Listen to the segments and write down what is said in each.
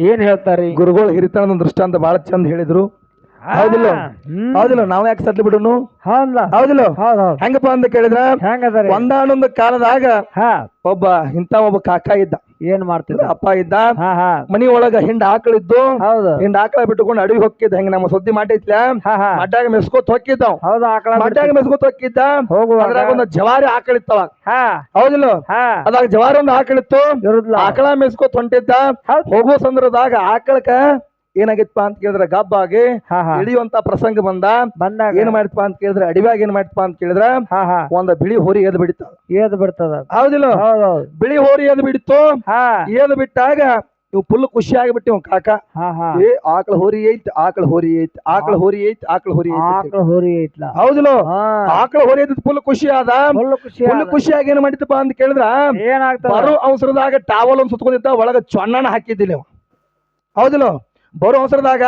ಏನ್ ಹೇಳ್ತಾರೆ? ಗುರುಗಳು ಹಿರಿತನದ ದೃಷ್ಟಾಂತ ಬಹಳ ಚಂದ ಹೇಳಿದ್ರು. ಹೌದಿಲ್ಲ. ಹೌದಿಲ್ಲ. ನಾವ್ ಯಾಕೆ ಸತ್ಲಿ ಬಿಡುನು? ಹೌದಲ್ಲ. ಹೌದಿಲ್ಲ. ಹೌದ್ ಹೌದ್. ಹೆಂಗಪ್ಪ ಅಂತ ಕೇಳಿದ್ರ ಹೆಂಗದರಿ ಒಂದಾನೊಂದು ಕಾಲದಾಗ ಹಾ. ಒಬ್ಬ ಇಂತ ಒಬ್ಬ ಕಾಕ ಇದ್ದ. ಏನ್ ಮಾಡ್ತಿದ್ರ ಅಪ್ಪ ಇದ್ದ. ಹಾ ಹಾ. ಮನಿ ಒಳಗ ಹಿಂಡ ಆಕಳಿದ್ದು ಹೌದು. ಹಿಂಡ ಆಕಳ ಬಿಟ್ಟುಕೊಂಡು ಅಡವಿ ಹೊಕ್ಕಿದ್ದ ಹೆಂಗ ನಮ್ಮ ಸುದ್ದಿ ಮಾಡಿತ್ಲ ಹಾ ಮಡ್ಯಾಗ ಮೆಸ್ಕೋತ್ ಆಕಳ ಮಡ್ಯಾಗ ಮೆಸ್ಕೋತ್ ಹೊಕ್ಕಿದ್ದ ಅದ್ರಾಗ ಒಂದು ಜವಾರಿ ಆಕಳಿತ್ತವ ಹೌದಿಲ್ಲ? ಅದಾಗ ಜವಾರಿ ಒಂದು ಆಕಳಿತ್ತು ಆಕಳ ಮೆಸ್ಕೋತ್ ಹೊಂಟಿದ್ದ. ಹೋಗೋ ಸಂದರ್ಭದಾಗ ಆಕಳಕ ಏನಾಗಿತ್ತಪ್ಪ ಅಂತ ಕೇಳಿದ್ರೆ ಗಬ್ಬಾಗಿ ಇಳಿಯುವಂತ ಪ್ರಸಂಗ ಬಂದ. ಬಂದಾಗ ಏನ್ ಮಾಡಿತ್ಪಾ ಅಂತ ಕೇಳಿದ್ರೆ ಅಡಿವಾಗ ಏನ್ ಮಾಡಿತ್ಪಾ ಅಂತ ಕೇಳಿದ್ರ ಒಂದ ಬಿಳಿ ಹೋರಿ ಎದ್ ಬಿಡಿತ. ಏದ್ ಬಿಡ್ತದ. ಹೌದಿಲ್ಲ? ಹೌದ್ ಹೌದ್ ಬಿಳಿ ಹೋರಿ ಎದ್ ಬಿಡಿತು. ಏದ್ ಬಿಟ್ಟಾಗ ಇವ್ ಫುಲ್ ಖುಷಿ ಆಗಿಬಿಟ್ಟಿವ್ ಕಾಕ. ಹಾ ಹಾ. ಏ ಆಕಳ ಹೋರಿ ಐತಿ ಆಕಳ ಹೋರಿ ಐತಿ ಆಕಳ ಹೋರಿ ಐತಿ ಆಕಳ ಹೋರಿ ಐತ್ ಆಕಳ ಹೋರಿ ಐತ್ಲ. ಹೌದಿಲ್ಲ? ಆಕಳ ಹೋರಿ ಐತಿ ಫುಲ್ ಖುಷಿ ಆದ. ಫುಲ್ ಖುಷಿ ಆಗಿ ಖುಷಿಯಾಗಿ ಏನ್ ಮಾಡಿತಪ್ಪ ಅಂತ ಕೇಳಿದ್ರ ಏನಾಗ್ತದ? ಬರೋ ಅವಸರದಾಗ ಟಾವಲ್ ಒಂದ್ ಸುತ್ಕೊಂಡಿದ್ದ ಒಳಗ ಚೊಣ್ಣನ ಹಾಕಿದ್ದಿಲ್ಲ ಇವ. ಹೌದಿಲ್ಲ? ಬರೋ ಅವಸರದಾಗ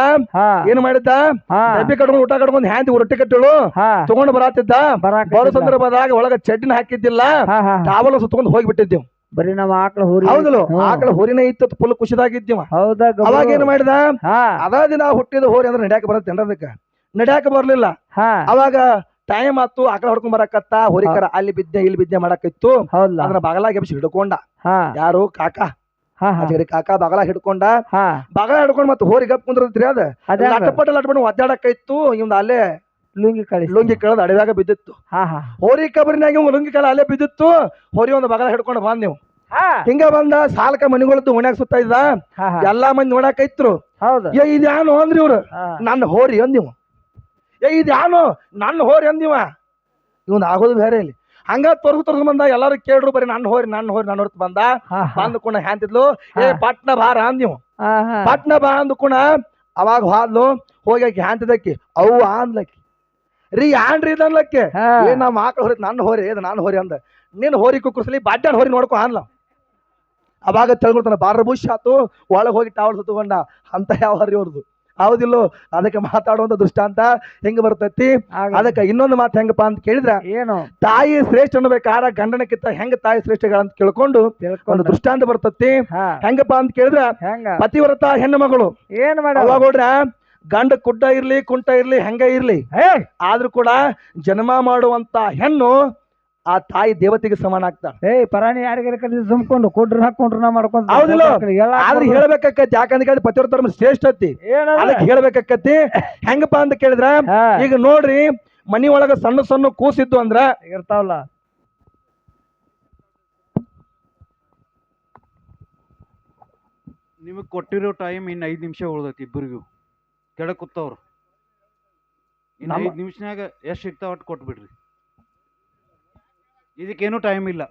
ಏನ್ ಮಾಡಿದ್ದ? ಡಬ್ಬಿ ಕಟ್ಕೊಂಡು ಊಟ ಕಟ್ಕೊಂಡು ಹ್ಯಾಂತಿ ರೊಟ್ಟಿ ಕಟ್ಟಳು. ತಗೊಂಡು ಬರಾತಿದ್ದ. ಬರೋ ಸಂದರ್ಭದಾಗ ಒಳಗ ಚಡ್ಡಿನ ಹಾಕಿದ್ದಿಲ್ಲ. ಟಾವಲ್ ಸುತ್ತಕೊಂಡು ಹೋಗ್ಬಿಟ್ಟಿದ್ದೇವು ಬರೀ ನಾವು ಆಕಳ ಹೋರಿ. ಹೌದಲ್ಲ? ಆಕಳ ಹೋರಿನೇ ಇತ್ತು ಫುಲ್ ಖುಷಿದಾಗಿದ್ದೀವ? ಅವಾಗ ಏನ್ ಮಾಡಿದ? ಅದ ದಿನ ಹುಟ್ಟಿದ ಹೋರಿ ಅಂದ್ರೆ ನಡ್ಯಾಕ ಬರತ್ತೇನ್ರ ಅದಕ್ಕೆ? ನಡ್ಯಾಕ ಬರ್ಲಿಲ್ಲ. ಅವಾಗ ಟೈಮ್ ಆತು ಆಕಳ ಹೊಡ್ಕೊಂಡ್ ಬರಕತ್ತ ಹೋರಿಕರ ಅಲ್ಲಿ ಬಿದ್ದೆ ಇಲ್ಲಿ ಬಿದ್ದೆ ಮಾಡಾಕಿತ್ತು ಅದ್ರ ಬಾಗಲಾಗಿ ಎಬ್ಸಿ ಹಿಡ್ಕೊಂಡ. ಯಾರು? ಕಾಕ. ಹಾ ಹಾ. ಅಜಗರಿ ಕಾಕ ಬಗಲ ಹಿಡ್ಕೊಂಡ ಬಗಲ ಹಿಡ್ಕೊಂಡ್ ಮತ್ತೆ ಹೋರಿ ಗಪ್ ಕುಂದ್ರತ್ರಿ ಅದ. ಲಟ್ಟಪಟ್ಟ ಲಟಪಟ ಲಟಪಟ ಇತ್ತು ಇವ್ನ ಅಲ್ಲೇ ಲುಂಗಿ ಕಳಿ ಲುಂಗಿ ಕಳೆದ ಅಡವ್ಯಾಗ ಬಿದ್ದಿತ್ತು. ಹೋರಿ ಕಬರಿನಾಗ ಇವ್ ಲುಂಗಿ ಕಳ ಅಲ್ಲೇ ಬಿದ್ದಿತ್ತು ಹೋರಿ ಒಂದು ಬಗಲ ಹಿಡ್ಕೊಂಡು ಬಂದ್ ನೀವು. ಹಿಂಗ ಬಂದ ಸಾಲಕ ಮನಿಗಳದ್ದು ಓಣ್ಯಾಗ ಸುತ್ತ ಇದ್ದ ಎಲ್ಲಾ ಮಂದಿ ನೋಡಾಕೈತ್ರು. ಹೌದು. ಏ ಇದ್ಯಾನು ಅಂದ್ರಿ ಇವ್ರು. ನನ್ನ ಹೋರಿ ಅಂದಿವ ಏ ಇದ್ಯಾನು ನನ್ನ ಹೋರಿ ಅಂದಿವ ಇವನ್ ಆಗೋದು ಬೇರೆ ಇಲ್ಲಿ. ಹಂಗ ತೊರ್ಗು ತೊರ್ಗು ಬಂದ ಎಲ್ಲಾರು ಕೇಳ್ರು ಬರೀ ನನ್ನ ಹೋರಿ ನನ್ನ ಹೋರಿ ನನ್ನ ಹೊರತು ಬಂದ. ಕುಣ ಹ್ಯಾಂತಿದ್ಲು. ಏ ಪಟ್ನ ಬಾರ ನೀವು. ಪಟ್ನ ಬಾ ಅಂದ್ ಕುಣ ಅವಾಗ ಹಾದ್ಲು. ಹೋಗಿ ಆಕಿ ಹ್ಯಾಂತಿದಕ್ಕಿ ಅವು ಅಂದ್ಲಕ್ಕಿ. ರೀ ಯಾನ್ರಿ ಇದನ್ಲಕ್ಕೆ ಏ ನಮ್ಮ ಆಕಳ ಹೊರಿ ನನ್ನ ಹೋರಿ ಇದು ನಾನು ಹೋರಿ ಅಂದ. ನಿನ್ನ ಹೋರಿ ಕುಕ್ಕರ್ಸ್ಲಿ ಬಾಡ್ಯಾನ ಹೋರಿ ನೋಡ್ಕೊ ಅನ್ಲ ಅವಾಗ ತೆಳ್ಕೊಳ್ತಾನ ಬಾರ ಬುಷ್ ಆತು ಒಳಗೆ ಹೋಗಿ ಟಾವಲ್ ಸುತ್ತಕೊಂಡ ಅಂತ ಯಾವ ಹರಿ ಅವ್ರದ್ದು ಹೌದಿಲ್ಲೋ ಅದಕ್ಕೆ ಮಾತಾಡುವಂತ ದೃಷ್ಟಾಂತ ಹೆಂಗ್ ಬರ್ತೈತಿ? ಅದಕ್ಕೆ ಇನ್ನೊಂದು ಮಾತು ಹೆಂಗಪ್ಪ ಅಂತ ಕೇಳಿದ್ರ ಏನು? ತಾಯಿ ಶ್ರೇಷ್ಠ ಅನ್ಬೇಕಾರ ಗಂಡನಕ್ಕಿಂತ ಹೆಂಗ ತಾಯಿ ಶ್ರೇಷ್ಠಗಳಂತ ಕೇಳ್ಕೊಂಡು ಒಂದು ದೃಷ್ಟಾಂತ ಬರ್ತತಿ. ಹೆಂಗಪ್ಪ ಅಂತ ಕೇಳಿದ್ರ ಹೆಂಗ? ಪತಿವ್ರತ ಹೆಣ್ಣು ಮಗಳು ಏನ್ ಮಾಡ್ರ ಗಂಡ ಕುಡ್ಡ ಇರ್ಲಿ ಕುಂಟ ಇರ್ಲಿ ಹೆಂಗ ಇರ್ಲಿ? ಆದ್ರೂ ಕೂಡ ಜನ್ಮ ಮಾಡುವಂತ ಹೆಣ್ಣು ಆ ತಾಯಿ ದೇವತೆಗೆ ಸಮಾನ ಆಗ್ತಾಳ. ಏ ಪರಾಣಿ ಯಾರಿಗಾರ ಕಲಿಸಿ ಸುಮ್ಕೊಂಡು ಕೊಡ್ರು ಹಾಕೊಂಡ್ರು ನಾ ಹೌದಿಲ್ಲ? ಆದ್ರೆ ಹೇಳ್ಬೇಕಾಕತಿ ಯಾಕಂದ್ರೆ ಕೇಳಿ ಪತಿವ್ರತ ಧರ್ಮ ಶ್ರೇಷ್ಠತಿ ಅದಕ್ಕೆ ಹೇಳ್ಬೇಕಾಕತಿ ಹೆಂಗಪ್ಪ ಅಂತ ಕೇಳಿದ್ರ ಈಗ ನೋಡ್ರಿ ಮನಿ ಒಳಗ ಸಣ್ಣ ಸಣ್ಣ ಕೂಸಿದ್ದು ಅಂದ್ರ ಇರ್ತಾವಲ್ಲ. ನಿಮಗೆ ಕೊಟ್ಟಿರೋ ಟೈಮ್ ಇನ್ ಐದ್ ನಿಮಿಷ ಉಳ್ದೈತಿ ಇಬ್ಬರಿಗೂ. ಕೆಳಗೆ ಕೂತವ್ರು. ಇನ್ನು ನಮ್ಮ- ಐದು ನಿಮಿಷನಾಗ ಎಷ್ಟು ಸಿಗ್ತಾವ ಒಟ್ಟು ಕೊಟ್ಬಿಡ್ರಿ. ಇದಕ್ಕೇನು ಟೈಮ್ ಇಲ್ಲ.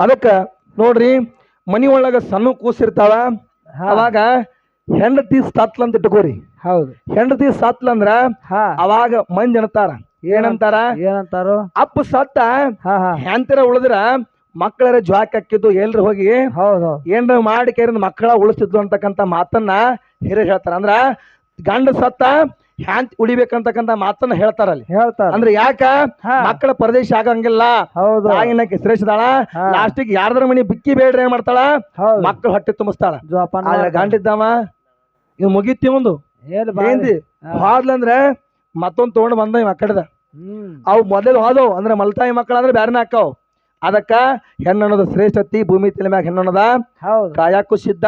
ಅದಕ್ಕ ನೋಡ್ರಿ ಮನಿ ಒಳಗ ಸಣ್ಣ ಕೂಸಿರ್ತಾವ ಹಾ, ಅವಾಗ ಹೆಂಡತಿ ಸತ್ಲ ಅಂತ ಇಟ್ಕೋರಿ. ಹೌದು. ಹೆಂಡತಿ ಸತ್ಲ ಅಂದ್ರ ಹಾ. ಅವಾಗ ಮಂದಿ ಅಣ್ತಾರ ಏನಂತಾರ? ಏನಂತಾರ? ಅಪ್ಪ ಸತ್ತ ಹಾ ಹಾ. ಹೆಂತರ ಉಳಿದ್ರ ಮಕ್ಕಳರ ಜ್ವಾಕ್ ಹಾಕಿದ್ದು ಎಲ್ರು ಹೋಗಿ ಹೌದು ಏನ್ರ ಮಾಡಿ ಕೇರಿದ ಮಕ್ಕಳ ಉಳಿಸಿದ್ದು ಅಂತಕ್ಕಂತ ಮಾತನ್ನ ಹಿರಿಯ ಹೇಳ್ತಾರ. ಅಂದ್ರ ಗಂಡ ಸತ್ತ ಹ್ಯಾಂತ್ ಉಳಿಬೇಕಂತಕ್ಕಂತ ಮಾತನ್ನ ಹೇಳ್ತಾರಲ್ಲಿ. ಹೇಳ್ತಾರ. ಅಂದ್ರೆ ಯಾಕ? ಮಕ್ಕಳ ಪ್ರದೇಶ ಆಗಂಗಿಲ್ಲ. ಹೌದು. ತಾಯಿನ ಕೆಸರಿಸಿದಾಳ. ಲಾಸ್ಟಿಗೆ ಯಾರ್ದ್ರ ಮನಿ ಬಿಕ್ಕಿ ಬೇಡ್ರಿ ಏನ್ ಮಾಡ್ತಾಳ? ಹೌದು. ಮಕ್ಕಳು ಹೊಟ್ಟೆ ತುಂಬಿಸ್ತಾಳ. ಗಂಡಿದ್ದಾವ? ಇವ್ ಮುಗಿತಿ ಒಂದು. ಹಾದ್ಲಂದ್ರೆ ಮತ್ತೊಂದ್ ತಗೊಂಡ್ ಬಂದ ಇವ್ ಆ ಕಡೆದ ಅವು ಮೊದಲು ಹೋದವು. ಅಂದ್ರೆ ಮಲ್ತಾಯಿ ಮಕ್ಕಳಂದ್ರೆ ಬ್ಯಾರನ ಹಾಕವ್. ಅದಕ್ಕ ಹೆಣ್ಣು ಅನ್ನೋದು ಶ್ರೇಷ್ಠತಿ ಭೂಮಿ ತಲೆ ಮ್ಯಾಗ ಹೆಣ್ಣು ಅನ್ನೋದ. ಹೌದು. ಕಾಯಕ್ಕೂ ಸಿದ್ಧ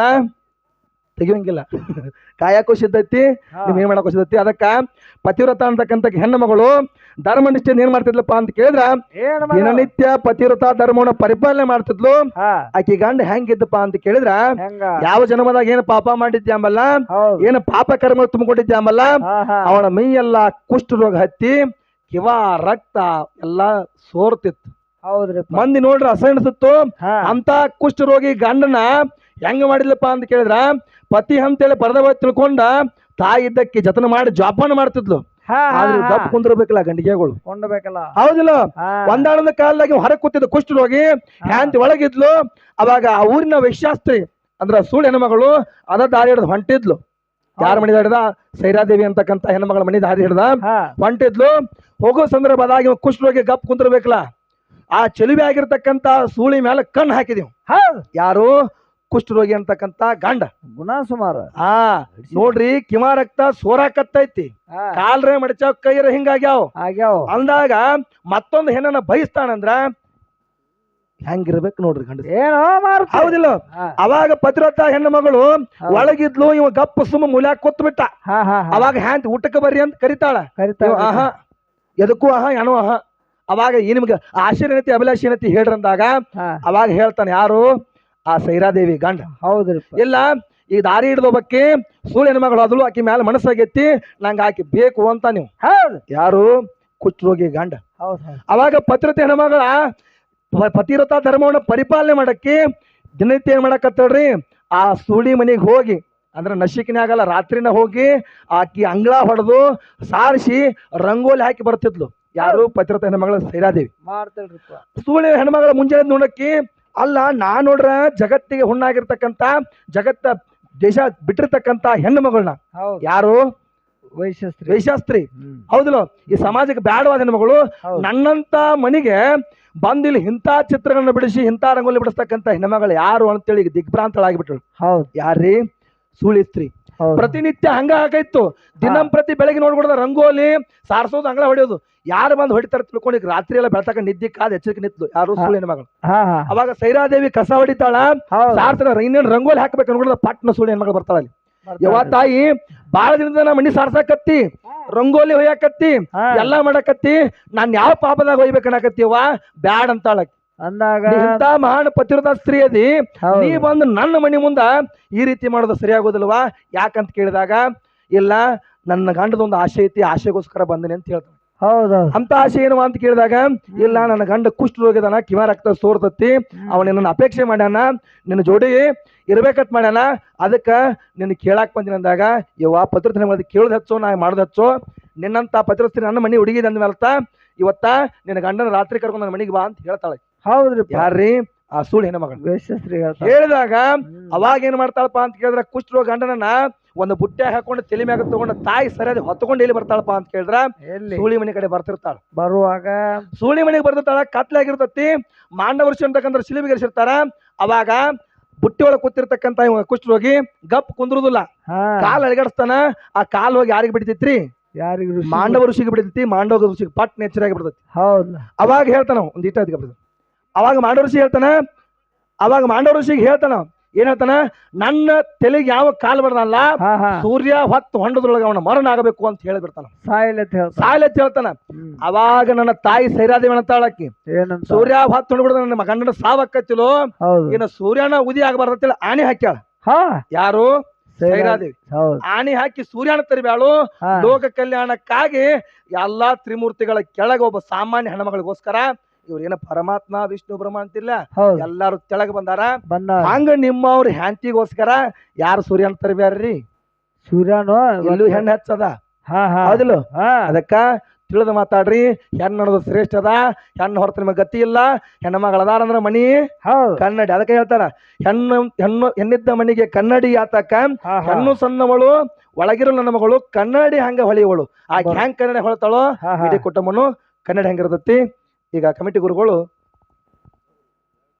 ತೆಗಿವಂಗಿಲ್ಲ ಕಾಯಕ್ಕೂ ಸಿದ್ಧತಿ ನೀವು ಏನ್ ಮಾಡಕ್ಕೂ ಸಿದ್ಧತಿ ಅದಕ್ಕ ಪತಿವ್ರತ ಅಂತಕ್ಕಂಥ ಹೆಣ್ಣು ಮಗಳು ಧರ್ಮನಿಷ್ಠೆ ಏನ್ ಮಾಡ್ತಿದ್ಲಪ್ಪ ಅಂತ ಕೇಳಿದ್ರ ದಿನನಿತ್ಯ ಪತಿವ್ರತ ಧರ್ಮವನ್ನ ಪರಿಪಾಲನೆ ಮಾಡ್ತಿದ್ಲು. ಆಕಿ ಗಂಡ ಹೆಂಗಿದ್ದಪ್ಪ ಅಂತ ಕೇಳಿದ್ರ ಯಾವ ಜನ್ಮದಾಗ ಏನು ಪಾಪ ಮಾಡಿದ್ಯಾಂಬಲ್ಲ ಏನು ಪಾಪ ಕರ್ಮ ತುಂಬಿಕೊಂಡಿದ್ಯಾಂಬಲ್ಲ ಅವನ ಮೈಯೆಲ್ಲ ಕುಷ್ಠ ರೋಗ ಹತ್ತಿ ಕಿವ ರಕ್ತ ಎಲ್ಲಾ ಸೋರ್ತಿತ್ತು. ಹೌದ್ರಿ ಮಂದಿ ನೋಡ್ರಿ ಹಾ. ಅಂತ ಕುಷ್ಠ ರೋಗಿ ಗಂಡನ ಹೆಂಗ ಮಾಡಿದ್ಲಪ್ಪ ಅಂತ ಕೇಳಿದ್ರ ಪತಿ ಅಂತೇಳಿ ಪರದವ ತಿಳ್ಕೊಂಡ ತಾಯಿ ಇದ್ದಕ್ಕೆ ಜತನ ಮಾಡಿ ಜೋಪಾನ ಮಾಡ್ತಿದ್ಲು. ದಪ್ಪ ಕುಂದ್ರಬೇಕಲ್ಲ ಗಂಡಿಗೆಗಳು. ಕೊಂಡ್ಬೇಕಲ್ಲ. ಹೌದಿಲ್ಲ? ಒಂದಾಳದ ಕಾಲದಾಗ ಹೊರಗೆ ಕೂತಿದ್ದ ಕುಷ್ಠ ರೋಗಿ ಹ್ಯಾಂತಿ ಒಳಗಿದ್ಲು. ಅವಾಗ ಆ ಊರಿನ ವೈಶ್ಯಾಸ್ತ್ರಿ ಅಂದ್ರ ಸೂಳ್ ಹೆಣ್ಮಗಳು ಅದ ದಾರಿ ಹಿಡ್ದು ಹೊಂಟಿದ್ಲು. ಯಾರ ಮನೆ ಹಿಡ್ದ? ಸೈರಾದೇವಿ ಅಂತಕ್ಕಂತ ಹೆಣ್ಮಗಳ ಮನೆ ದಾರಿ ಹಿಡ್ದ ಹೊಂಟಿದ್ಲು. ಹೋಗೋ ಸಂದರ್ಭದಾಗ ಕುಷ್ಠರೋಗಿ ಗಪ್ ಕುಂದಿರ್ಬೇಕಲ್ಲ. ಆ ಚೆಲುವೆ ಆಗಿರ್ತಕ್ಕಂತ ಸೂಳಿ ಮೇಲೆ ಕಣ್ಣು ಹಾಕಿದೀವಿ. ಯಾರು? ಕುಷ್ಠರೋಗಿ ಅಂತಕ್ಕಂತ ಗಂಡ. ಗುಣ ಸುಮಾರ. ಆ ನೋಡ್ರಿ ಕಿಮ ರಕ್ತ ಸೋರಾಕತ್ತೈತಿ ಕಾಲ್ರೆ ಮಡಚಾವ್ ಕೈರ ಹಿಂಗಾಗ್ಯಾವ. ಆಗ್ಯಾವ. ಅಂದಾಗ ಮತ್ತೊಂದು ಹೆಣ್ಣನ್ನ ಬಯಸ್ತಾನಂದ್ರ ಹೆಂಗಿರ್ಬೇಕು ನೋಡ್ರಿ ಗಂಡ ಏನೋ ಹೌದಿಲ್ಲ. ಅವಾಗ ಪತಿವ್ರತ ಹೆಣ್ಣು ಮಗಳು ಒಳಗಿದ್ಲು ಇವ ಗಪ್ಪ ಸುಮ್ಮ ಮುಲ್ಯಾಕ ಕೊತ್ ಬಿಟ್ಟ ಅವಾಗ ಹ್ಯಾಂತ್ ಊಟಕ್ಕೆ ಬರ್ರಿ ಅಂತ ಕರಿತಾಳ. ಕರಿತಾಳ ಆಹ ಎದಕ್ಕೂ ಆಹಾ ಏನೋ ಆಹಾ. ಅವಾಗ ಈ ನಿಮ್ಗೆ ಆಶೀರ್ಣತಿ ಅಭಿಲಾಷೀನತಿ ಹೇಳ್ರಂದಾಗ ಅವಾಗ ಹೇಳ್ತಾನೆ ಯಾರು? ಆ ಸೈರಾದೇವಿ ಗಂಡ. ಹೌದ್ರಿ ಇಲ್ಲ ಈ ದಾರಿ ಹಿಡ್ದೊಬ್ಬಕ್ಕೆ ಸೂಳೆ ಹೆಣ್ಮಗಳು ಅದಳು ಆಕಿ ಮ್ಯಾಲ ಮನಸ್ಸಾಗೈತಿ ನಂಗೆ ಆಕಿ ಬೇಕು ಅಂತ ನೀವು. ಹೌದು. ಯಾರು? ಕುಷ್ಠರೋಗಿ ಗಂಡ. ಹೌದು ಅವಾಗ ಪತಿರತೆ ಹೆಣ್ಮಗಳ ಪತಿರತ ಧರ್ಮವನ್ನು ಪರಿಪಾಲನೆ ಮಾಡಕ್ಕೆ ದಿನನಿತ್ಯ ಏನ್ ಮಾಡಕತ್ತಳ್ರಿ ಆ ಸೂಳಿ ಮನೆಗೆ ಹೋಗಿ ಅಂದ್ರೆ ನಶಿಕಿನಾಗಲ್ಲ ರಾತ್ರಿನ ಹೋಗಿ ಆಕಿ ಅಂಗಳ ಹೊಡೆದು ಸಾರಿಸಿ ರಂಗೋಲಿ ಹಾಕಿ ಬರ್ತಿದ್ಲು. ಯಾರು? ಪತಿರತ ಹೆಣ್ಮಗಳ ಸೈರಾದೇವಿ. ಮಾಡ್ತಾಳ್ರಿ ಸೂಳಿ ಹೆಣ್ಮಗಳ ಮುಂಜಾನೆ ನೋಡಕ್ಕೆ ಅಲ್ಲ ನಾ ನೋಡ್ರ ಜಗತ್ತಿಗೆ ಹುಣ್ಣಾಗಿರ್ತಕ್ಕಂತ ಜಗತ್ತ ದೇಶ ಬಿಟ್ಟಿರ್ತಕ್ಕಂಥ ಹೆಣ್ಣು ಮಗಳನ್ನ. ಯಾರು? ವೈಶಾಸ್ತ್ರಿ. ವೈಶಾಸ್ತ್ರಿ. ಹೌದಿಲ್ಲ ಈ ಸಮಾಜಕ್ಕೆ ಬ್ಯಾಡವಾದ ಹೆಣ್ಮಗಳು ಮಗಳು ನನ್ನಂತ ಮನೆಗೆ ಬಂದಿಲ್ಲಿ ಇಂಥ ಚಿತ್ರಗಳನ್ನ ಬಿಡಿಸಿ ಇಂಥ ರಂಗೋಲಿ ಬಿಡಿಸ್ತಕ್ಕಂಥ ಹೆಣ್ಮಗಳು ಯಾರು ಅಂತೇಳಿ ದಿಗ್ಭ್ರಾಂತಳಾಗಿಬಿಟ್ಟಳು ದಿಗ್ಭ್ರಾಂತಳಾಗಿಬಿಟ್ರು. ಹೌದು. ಯಾರ್ರಿ? ಸುಳಿ ಸ್ತ್ರೀ ಹೌದು ಪ್ರತಿನಿತ್ಯ ಹಂಗ ಆಗಾಯ್ತು ದಿನಂಪ್ರತಿ ಬೆಳಗ್ಗೆ ನೋಡ್ಬಿಡ್ದ ರಂಗೋಲಿ ಸಾರ್ಸೋದು ಅಂಗಳ ಹೊಡೆಯೋದು. ಯಾರು ಬಂದು ಹೊಡಿತಾರ ತಿಳ್ಕೊಂಡು ಈಗ ರಾತ್ರಿ ಎಲ್ಲ ಬೆಳತಕ್ಕ ನಿದ್ದೆ ಕಾದ ಎಚ್ಚರಿಕೆ ನಿಂತು ಯಾರು ಸುಳ್ಳಿನ ಮಗಳು. ಅವಾಗ ಸೈರಾದೇವಿ ಕಸ ಹೊಡಿತಾಳ. ಸಾರ್ತಾಳ ಇನ್ನೇನು ರಂಗೋಲಿ ಹಾಕ್ಬೇಕು ನೋಡಿದ ಪಟ್ನ ಸುಳಿ ಹೆಣ್ಮಗಳು ಬರ್ತಾಳ ಅಲ್ಲಿ. ಯಾವ ತಾಯಿ ಬಾಳ ದಿನದ ನಾ ಮಣ್ಣಿ ಸಾರ್ಸಾಕತ್ತಿ. ರಂಗೋಲಿ ಹೊಯ್ಯಾಕತ್ತಿ. ಎಲ್ಲಾ ಮಾಡಕತ್ತಿ. ನಾನ್ ಯಾವ ಪಾಪದಾಗ ಹೊಯ್ಬೇಕು ಅನ್ನಕತ್ತೀವ ಬ್ಯಾಡ್ ಅಂತಾಳ ಆಕಿ. ಅಂದಾಗ ಇಂತ ಮಹಾನ್ ಪತಿರದ ಸ್ತ್ರೀ ಅದಿ ನೀ ಬಂದು ನನ್ನ ಮನೆ ಮುಂದ ಈ ರೀತಿ ಮಾಡೋದು ಸರಿಯಾಗೋದಿಲ್ವಾ? ಯಾಕಂತ ಕೇಳಿದಾಗ ಇಲ್ಲ ನನ್ನ ಗಂಡದೊಂದು ಆಸೆ ಐತಿ ಆಸೆಗೋಸ್ಕರ ಬಂದನೆ ಅಂತ ಹೇಳ್ತಾನೆ. ಹೌದ ಅಂತ ಆಸೆ ಏನು ಅಂತ ಕೇಳಿದಾಗ ಇಲ್ಲ ನನ್ನ ಗಂಡ ಕುಷ್ಠ ರೋಗಿದಾನ ಕಿವ ರಕ್ತ ಸೋರ್ತತಿ ಅವನ ನಿನ್ನ ಅಪೇಕ್ಷೆ ಮಾಡ್ಯಾನ ನಿನ್ನ ಜೋಡಿ ಇರ್ಬೇಕತ್ ಮಾಡ್ಯಾನ ಅದಕ್ಕ ನಿನ್ನ ಕೇಳಾಕ್ ಬಂದಿನ ಅಂದಾಗ ಇವ ಪತ್ರಸ್ತ್ರೀ ಮಾಡಿ ಕೇಳೋದ್ ಹಚ್ಚೋ ನಾ ಮಾಡೋದ್ ಹಚ್ಚೋ ನಿನ್ನಂತ ಪತ್ರಸ್ತ್ರೀ ನನ್ನ ಮನೆ ಹುಡುಗಿದ ಅಂದ್ಮೇಲೆ ಮೇಲತ್ತ ಇವತ್ತ ನಿನ್ನ ಗಂಡನ ರಾತ್ರಿ ಕರ್ಕೊಂಡು ನನ್ನ ಮನೆಗೆ ಬಾ ಅಂತ ಹೇಳ್ತಾಳೆ. ಹೌದ್ರಿಪ್ಪ. ಯಾರ್ರಿ? ಆ ಸುಳ್ಳು ಹೆಣ್ಣ ಮಗಳು. ಹೇಳ್ತಾರೆ ಹೇಳಿದಾಗ ಅವಾಗ ಏನ್ ಮಾಡ್ತಾಳಪ್ಪ ಅಂತ ಕೇಳಿದ್ರೆ ಕುಷ್ಠರೋಗ ಗಂಡನನ್ನ ಒಂದು ಬುಟ್ಟೆ ಹಾಕೊಂಡು ತಲೆ ಮ್ಯಾಗ ತಗೊಂಡು ತಾಯಿ ಸರಿಯಾಗಿ ಹೊತ್ಕೊಂಡು ಎಲ್ಲಿ ಬರ್ತಾಳಪ್ಪ ಅಂತ ಕೇಳಿದ್ರ ಎಲ್ಲಿ? ಸೂಳಿ ಮನೆ ಕಡೆ ಬರ್ತಿರ್ತಾಳ. ಬರುವಾಗ? ಸೂಳಿ ಮನೆಗೆ ಬರ್ತಿರ್ತಾಳ ಕತ್ಲಾಗಿರ್ತತಿ ಮಾಂಡವರ್ಷಿ ಅಂತಕ್ಕಂಥ ಶಿಲಿಬಿಗರಿಸಿರ್ತಾರ ಅವಾಗ ಬುಟ್ಟಿ ಒಳಗೆ ಕೂತಿರ್ತಕ್ಕಂತ ಕುಷ್ಠರೋಗಿ ಗಪ್ ಕುಂದ್ರುದಿಲ್ಲ. ಕಾಲ್ ಅಳಗಾಡಿಸ್ತಾನ ಆ ಕಾಲ್ ಹೋಗಿ ಯಾರಿಗೆ ಬಿಡ್ತೈತ್ರಿ? ಯಾರಿಗ ಮಾಂಡವ ಋಷಿಗೆ ಬಿಡ್ತೈತಿ ಮಾಂಡವ ಋಷಿಗೆ ಪಟ್ ನೆಚ್ಚರಾಗಿ ಬಿಡ್ತೈತಿ. ಹೌದು. ಅವಾಗ ಹೇಳ್ತಾನ ಒಂದ್ ಇಟ್ಟ ಬಿಡ್ತಾನ ಅವಾಗ ಮಾಂಡವ ಋಷಿ ಹೇಳ್ತಾನ ಅವಾಗ ಮಾಂಡವ ಋಷಿಗೆ ಹೇಳ್ತಾನ ಏನ್ ಹೇಳ್ತಾನ ನನ್ನ ತಲೆಗೆ ಯಾವ ಕಾಲ್ ಬರ್ದಲ್ಲ ಸೂರ್ಯ ಹೊತ್ತು ಹೊಂಡದೊಳಗೆ ಅವನ ಮರಣ ಆಗಬೇಕು ಅಂತ ಹೇಳಿಬಿಡ್ತಾನ. ಸಾಯಿಲೆ ಅಂತ ಹೇಳ್ತಾನ. ಅವಾಗ ನನ್ನ ತಾಯಿ ಸೈರಾದೇವಿ ಅಂತಾಳಕ್ಕಿ ಸೂರ್ಯ ಹೊತ್ತು ಹೊಂಡ್ಬಿಡ್ದ ನನ್ನ ಗಂಡನ ಸಾವಕ್ಕತ್ತಿಲೋ ಏನ ಇನ್ನು ಸೂರ್ಯನ ಉದಿ ಆಗಬಾರ್ದತ್ತೇಳಿ ಆನೆ ಹಾಕ್ಯಾಳ. ಹಾ. ಯಾರು? ಸೈರಾ- ಸೈರಾದೇವಿ. ಆಣಿ ಹಾಕಿ ಸೂರ್ಯನ ತರಿಬ್ಯಾಳು ಲೋಕ ಕಲ್ಯಾಣಕ್ಕಾಗಿ ಎಲ್ಲಾ ತ್ರಿಮೂರ್ತಿಗಳ ಕೆಳಗೆ ಒಬ್ಬ ಸಾಮಾನ್ಯ ಹೆಣ್ಮಗಳಿಗೋಸ್ಕರ ಇವ್ರೇನ ಪರಮಾತ್ಮ ವಿಷ್ಣು ಬ್ರಹ್ಮ ಅಂತಿಲ್ಲ ಎಲ್ಲಾರು ತೆಳಗ ಬಂದಾರ? ಬಂದ ಹಂಗ ನಿಮ್ಮವ್ರ ಹ್ಯಾಂತಿಗೋಸ್ಕರ ಯಾರು ಸೂರ್ಯ ಅಂತರಿಬ್ಯಾಡ್ರಿ ಸೂರ್ಯನು? ಎಲ್ಲೂ ಹೆಣ್ಣು ಹಚ್ಚದ. ಹಾ ಹಾ. ಹೌದಿಲ್ಲ? ಹಾ. ಅದಕ್ಕ ತಿಳಿದು ಮಾತಾಡ್ರಿ. ಹೆಣ್ಣು ಶ್ರೇಷ್ಠ ಅದ. ಹೆಣ್ಣು ಹೊರತು ನಿಮಗೆ ಗತಿ ಇಲ್ಲ. ಹೆಣ್ಣು ಮಗಳದಾರ ಅಂದ್ರ ಮಣಿ ಹೌದು. ಕನ್ನಡಿ. ಅದಕ್ಕೆ ಹೇಳ್ತಾರ ಹೆಣ್ಣು ಹೆಣ್ಣು ಹೆಣ್ಣಿದ್ದ ಮನಿಗೆ ಕನ್ನಡಿ ಆತಕ್ಕ. ಹಾ ಹಾ. ಹೆಣ್ಣು ಸಣ್ಣವಳು ಒಳಗಿರೋ ನನ್ನ ಮಗಳು ಕನ್ನಡಿ ಹಂಗ ಹೊಳಿಯವಳು. ಆ ಬರ್- ಹ್ಯಾಂಗ್ ಕನ್ನಡಿ ಹೊಳ್ತಾಳೋ? ಹಾ ಹಾ. ಇಡೀ ಕುಟುಂಬನು ಕನ್ನಡ ಹೆಂಗಿರ್ತತಿ. ಈಗ ಕಮಿಟಿ ಗುರುಗಳು